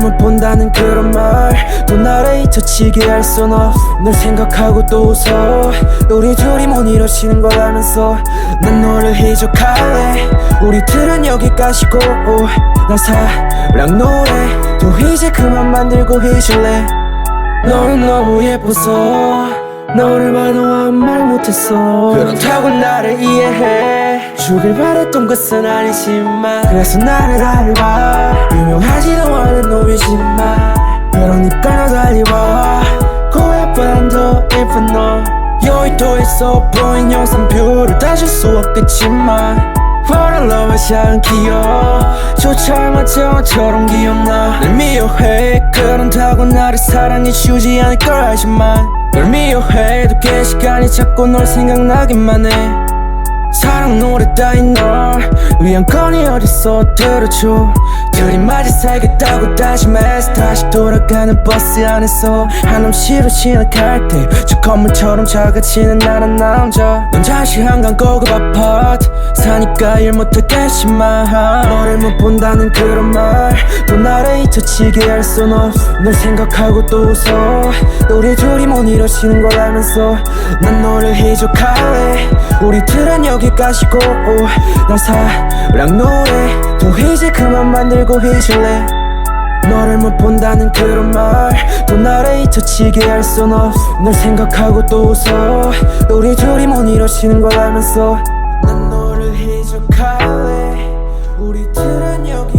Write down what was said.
본다는 그런 말또 나를 잊혀지게 할 순 없어 널 생각하고 또 웃어. 우리 둘이 못 이루치는 걸 알면서. 난 너를 희적할래. 우리들은 여기까지고. 난 사랑 노래. 또 이제 그만 만들고 잊을래. 너는 너무 예뻐서. 너를 봐도 아무 말 못했어. 그렇다고 나를 이해해. 주길 바랬던 것은 아니지만. 그래서 나를 달리봐. 유명하지도 않은 놈 더 예쁜 너 여기 또 있어 보인 영상뷰를 따질 수 없겠지만 What a love 샤은 기억 조차만 저처럼 기억나 날 미워해. 그런다고 나를 사랑해 주지 않을 걸 알지만 널 미워해도 꽤 시간이 자꾸 널 생각나기만 해. 사랑 노래 따윈 널 위한 건이 어딨어 들어줘 둘이 마주 살겠다고 다짐해서 다시 돌아가는 버스 안에서 한없이로 지나갈 때 저 건물처럼 작아지는 나란 남자. 넌 잠시 한강 고급 아파트 사니까 일 못하겠지만 너를 못 본다는 그런 말또 나를 잊혀지게 할 순 없어. 널 생각하고 또 웃어. 우리 둘이 못 이루치는 걸 알면서 난 너를 희적할래. 우리 들은 여기까지고 난 사랑 노래 또 이제 그만 만들고 잊을래? 너를 못 본다는 그런 말 또 나를 잊혀지게 할 순 없어. 널 생각하고 또 웃어. 우리 둘이 못 이루치는 걸 알면서. 난 너를 희적할래. 우리들은 여기